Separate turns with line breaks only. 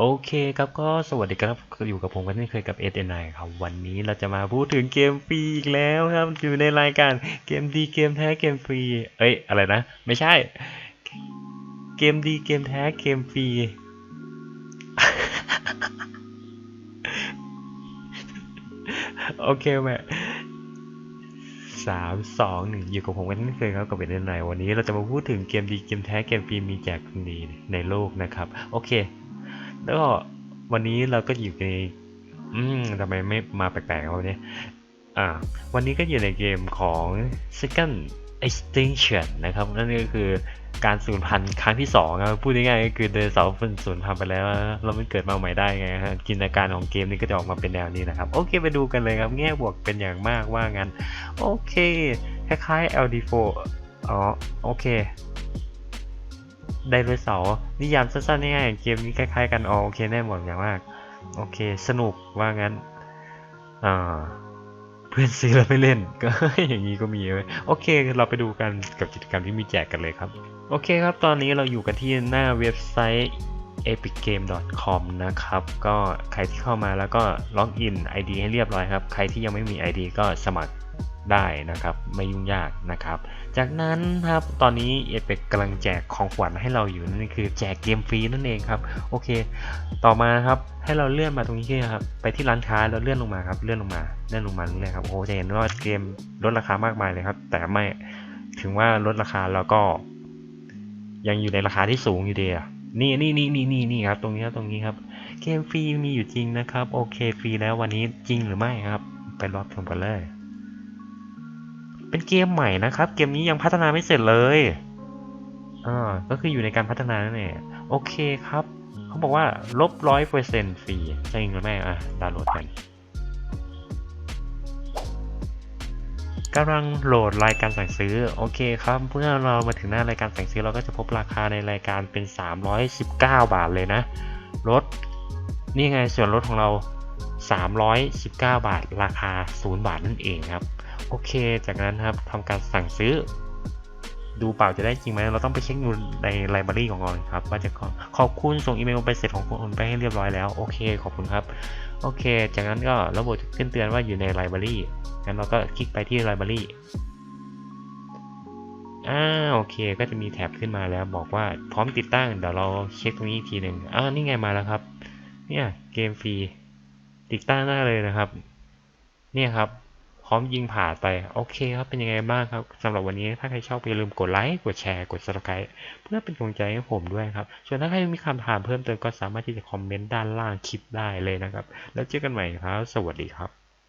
โอเคครับก็สวัสดีครับอยู่กับผมกันที่เคยกับ s n i ครับวันนี้เราจะมาพูดถึงเกมฟรีอีกแล้วครับอยู่ในรายการเกมดีเกมแท้เกมฟรีเอ้ยอะไรนะ ไม่ใช่ เกมดีเกมแท้เกมฟรีโอเคแม่สามสองหนึ่งอยู่กับผมกันที่เคยครับกับเอ็นไนวันนี้เราจะมาพูดถึงเกมดีเกมแท้เกมฟรีมีแจกฟรีในโลกนะครับ โอเค แล้วก็วันนี้เราก็อยู่ใน อืมทำไมไม่มาแปลกๆวะเนี่ยอ่า วันนี้ก็อยู่ในเกมของ Second Extinction นะครับ นั่นก็คือการสูญพันธุ์ครั้งที่สองครับพูดง่ายๆก็คือเดินเสาร์เป็นสูญพันธุ์ไปแล้วเราไม่เกิดมาใหม่ได้ไงฮะจินตนาการของเกมนี้ก็จะออกมาเป็นแนวนี้นะครับ โอเคไปดูกันเลยครับ แง่บวกเป็นอย่างมากว่างั้น โอเค คล้ายๆ LD4 อ๋อ โอเค ไดโนเสาร์นิยามสั้นๆง่ายๆเกมนี้คล้ายๆกันอ๋อโอเคแน่หมดอย่างมาก โอเค สนุกว่างั้นอ่าเพื่อนซื้อแล้วไม่เล่นก็อย่างนี้ก็มีเว้ยโอเค เราไปดูกันกับกิจกรรมที่มีแจกกันเลยครับ โอเคครับ ตอนนี้เราอยู่กันที่หน้าเว็บไซต์ epicgame.com นะครับ ก็ใครที่เข้ามาแล้วก็ล็อกอิน ID ให้เรียบร้อยครับ ใครที่ยังไม่มี ID ก็สมัคร ได้นะครับไม่ยุ่งยากนะครับ จากนั้นครับตอนนี้เอเปกกำลังแจกของขวัญให้เราอยู่นั่นคือแจกเกมฟรีนั่นเองครับโอเค ต่อมาครับให้เราเลื่อนมาตรงนี้ครับไปที่ร้านค้าแล้วเลื่อนลงมาครับเลื่อนลงมาเลื่อนลงมาเรื่อยครับโอ้โหจะเห็นว่าเกมลดราคามากมายเลยครับ แต่ไม่ถึงว่าลดราคาแล้วก็ ยังอยู่ในราคาที่สูงอยู่ดีอะนี่นี่นี่นี่นี่นี่ครับตรงนี้ครับตรงนี้ครับเกมฟรีมีอยู่จริงนะครับ โอเคฟรีแล้ววันนี้จริงหรือไม่ครับ ไปรอบชมกันเลย เป็นเกมใหม่นะครับ เกมนี้ยังพัฒนาไม่เสร็จเลยอ่าก็คืออยู่ในการพัฒนานั่นเองโอเคครับ เขาบอกว่าลบร้อยเปอร์เซ็นต์ฟรีจริงหรือไม่อะดาวน์โหลดกันกำลังโหลดรายการสั่งซื้อโอเคครับเมื่อเรามาถึงหน้ารายการสั่งซื้อเราก็จะพบราคาในรายการเป็น 319 บาทเลยนะลดนี่ไงส่วนลดของเรา 319 บาท ราคา 0 บาทนั่นเองครับ โอเค จากนั้นครับทำการสั่งซื้อ ดูเปล่าจะได้จริงไหม เราต้องไปเช็คดูในไลบรารีของเราครับว่าจะขอขอบคุณส่งอีเมลไปเสร็จของคุณไปให้เรียบร้อยแล้ว โอเค ขอบคุณครับ โอเค จากนั้นก็ระบบจะขึ้นเตือนว่าอยู่ในไลบรารีงั้นเราก็คลิกไปที่ไลบรารีอ่าโอเคก็จะมีแท็บขึ้นมาแล้วบอกว่าพร้อมติดตั้งเดี๋ยวเราเช็คตรงนี้อีกทีหนึ่งอ่านี่ไงมาแล้วครับ เนี่ยเกมฟรี ติดตั้งได้เลยนะครับ เนี่ยครับ พร้อมยิงผ่าไป โอเคครับเป็นยังไงบ้างครับสำหรับวันนี้ถ้าใครชอบอย่าลืมกดไลค์กดแชร์กด subscribe เพื่อเป็นกำลังใจให้ผมด้วยครับ ส่วนถ้าใครมีคำถามเพิ่มเติมก็สามารถที่จะคอมเมนต์ด้านล่างคลิปได้เลยนะครับ แล้วเจอกันใหม่ครับ สวัสดีครับ